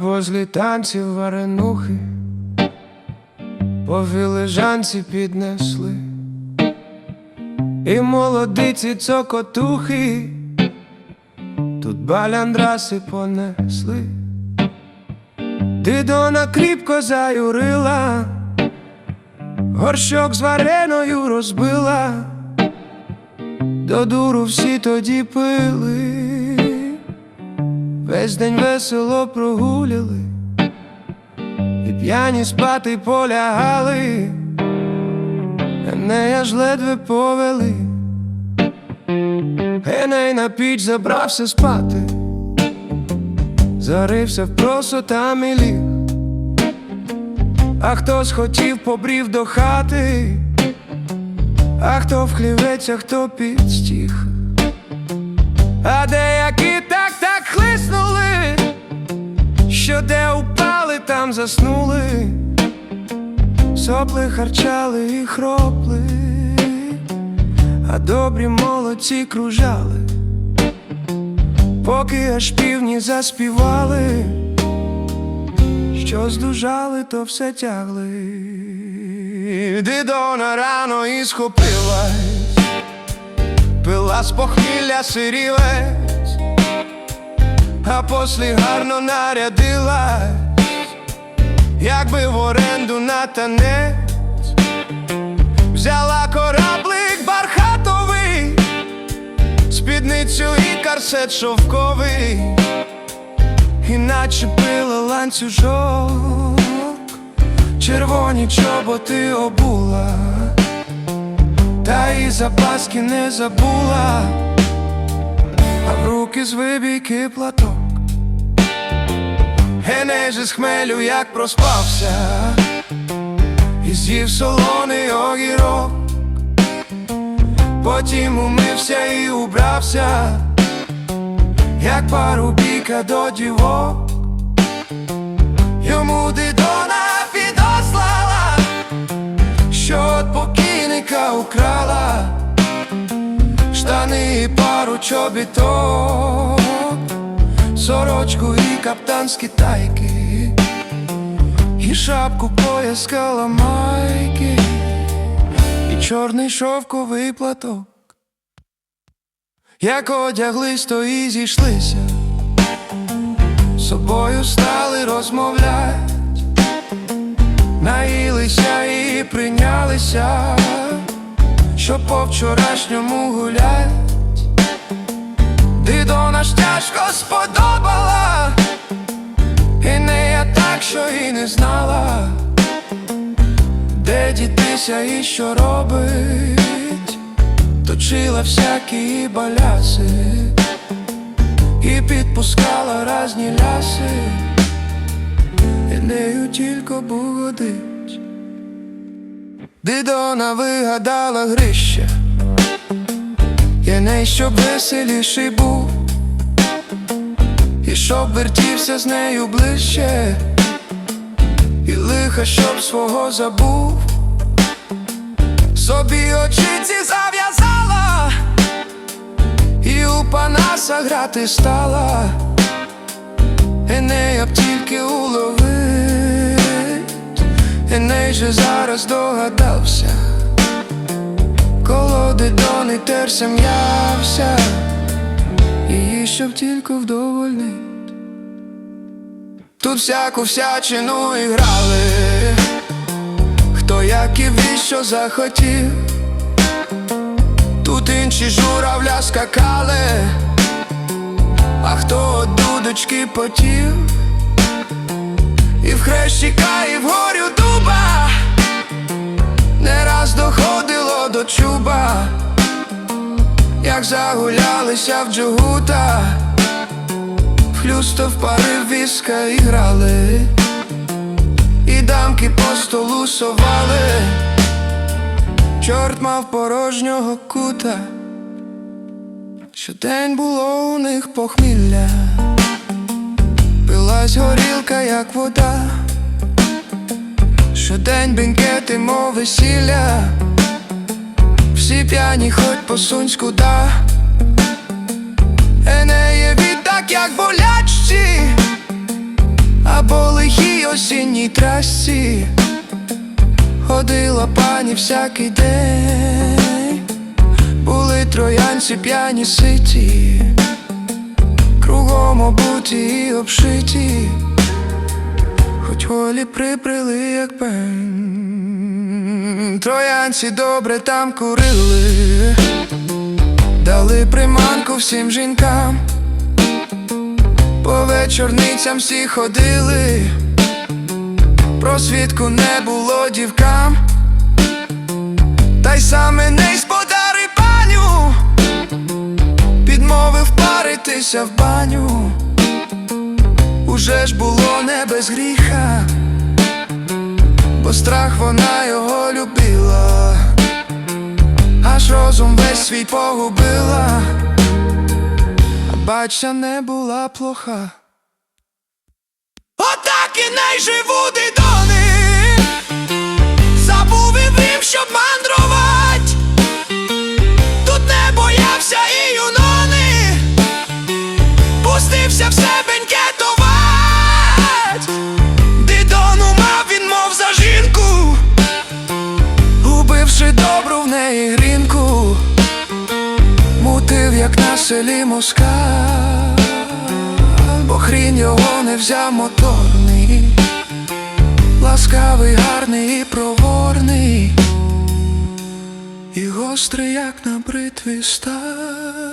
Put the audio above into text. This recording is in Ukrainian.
возлі танців варенухи, по філежанці піднесли, і молодиці цокотухи, тут баляндраси понесли, Дидона кріпко заюрила, горщок з вареною розбила, до дуру всі тоді пили. Весь день весело прогуляли, і п'яні спати полягали, Енея ж ледве повели, Еней на піч забрався спати, зарився в просо там і ліг, а хтось хотів побрів до хати, а хто в хлівець, а хто під стіг. А деякі де упали, там заснули, сопли харчали і хропли, а добрі молодці кружали, поки аж півні заспівали, що здужали, то все тягли. Дидона рано і схопилась. Пила з похмілля сирівець, а послі гарно нарядилась, якби в оренду на танець, взяла кораблик бархатовий, спідницю і карсет шовковий, і начепила ланцюжок, червоні чоботи обула. Та і запаски не забула, а в руки з вибійки платок. Геней же з хмелю як проспався, і з'їв солоний огірок, потім умився і убрався, як парубіка до дівок, йому дидона підослала що от покійника украла. Штани і пару чобіток, сорочку і каптанські тайки, і шапку пояс каламайки, і чорний шовковий платок. Як одяглись, то і зійшлися, собою стали розмовлять. Наїлися і прийнялися, що по вчорашньому гулять, Дидона ж тяжко сподобала, що і не знала, де дітися і що робить, точила всякі баляси і підпускала разні ляси. І нею тільки богодить Дидона вигадала грище. Я не щоб веселіший був. І щоб вертівся з нею ближче лиха, щоб свого забув. Собі очиці зав'язала І у панаса грати стала. Енея б тільки уловить, Еней же зараз догадався, колоди дони терся м'явся, її щоб тільки вдовольнить. Тут всяку всячину іграли, хто як і віщо захотів, тут інші журавля скакали. А хто от дудочки потів, і в хрещика, і в горю дуба, не раз доходило до чуба, як загулялися в джугута, в хлюсто впарив віска і грали, і дамки по столу совали, чорт мав порожнього кута. Щодень було у них похмілля, пилась горілка, як вода, щодень бенкети, мов весілля, всі п'яні, хоть посунь скуда, Енеєві так, як болячці, рідній трасі ходила пані всякий день, були троянці п'яні ситі, кругом обуті і обшиті, хоч голі приприли, як пень. Троянці добре там курили, дали приманку всім жінкам. По вечорницям всі ходили, просвідку не було дівкам, та й саме не сподари паню, підмовив паритися в баню, уже ж було не без гріха, бо страх вона його любила, аж розум весь свій погубила. А Бача не була плоха. Отак і не живу дидони щоб мандрувать Тут не боявся і юнони. Пустився в себе бенкетовать Дидону він, мов за жінку. Убивши добру в неї грінку Мутив, як на селі москаль Бо хрін його не взяв моторний. Ласкавий, гарний і проворний гострий, як на бритві сталь